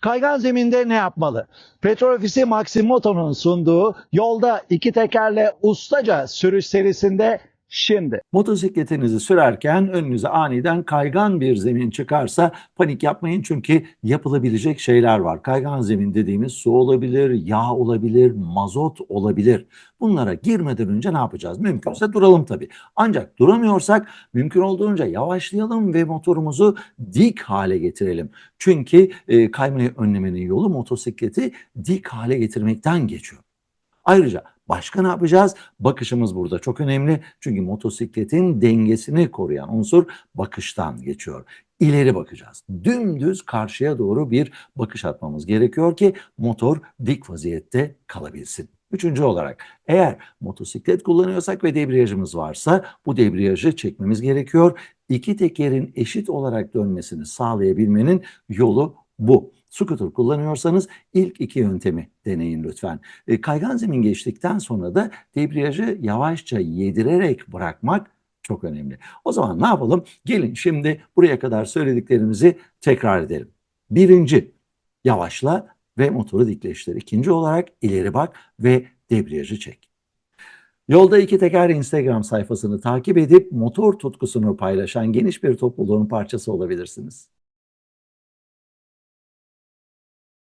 Kaygan zeminde ne yapmalı? Petrol Ofisi Maximoto'nun sunduğu yolda iki tekerle ustaca sürüş serisinde şimdi. Motosikletinizi sürerken önünüze aniden kaygan bir zemin çıkarsa panik yapmayın çünkü yapılabilecek şeyler var. Kaygan zemin dediğimiz su olabilir, yağ olabilir, mazot olabilir. Bunlara girmeden önce ne yapacağız? Mümkünse duralım tabii. Ancak duramıyorsak mümkün olduğunca yavaşlayalım ve motorumuzu dik hale getirelim. Çünkü e, kaymayı önlemenin yolu motosikleti dik hale getirmekten geçiyor. Ayrıca başka ne yapacağız? Bakışımız burada çok önemli. Çünkü motosikletin dengesini koruyan unsur bakıştan geçiyor. İleri bakacağız. Dümdüz karşıya doğru bir bakış atmamız gerekiyor ki motor dik vaziyette kalabilsin. Üçüncü olarak eğer motosiklet kullanıyorsak ve debriyajımız varsa bu debriyajı çekmemiz gerekiyor. İki tekerin eşit olarak dönmesini sağlayabilmenin yolu bu. Scooter kullanıyorsanız ilk iki yöntemi deneyin lütfen. E, kaygan zemin geçtikten sonra da debriyajı yavaşça yedirerek bırakmak çok önemli. O zaman ne yapalım? Gelin şimdi buraya kadar söylediklerimizi tekrar edelim. Birinci, yavaşla ve motoru dikleştir. İkinci olarak ileri bak ve debriyajı çek. Yolda iki teker Instagram sayfasını takip edip motor tutkusunu paylaşan geniş bir topluluğun parçası olabilirsiniz.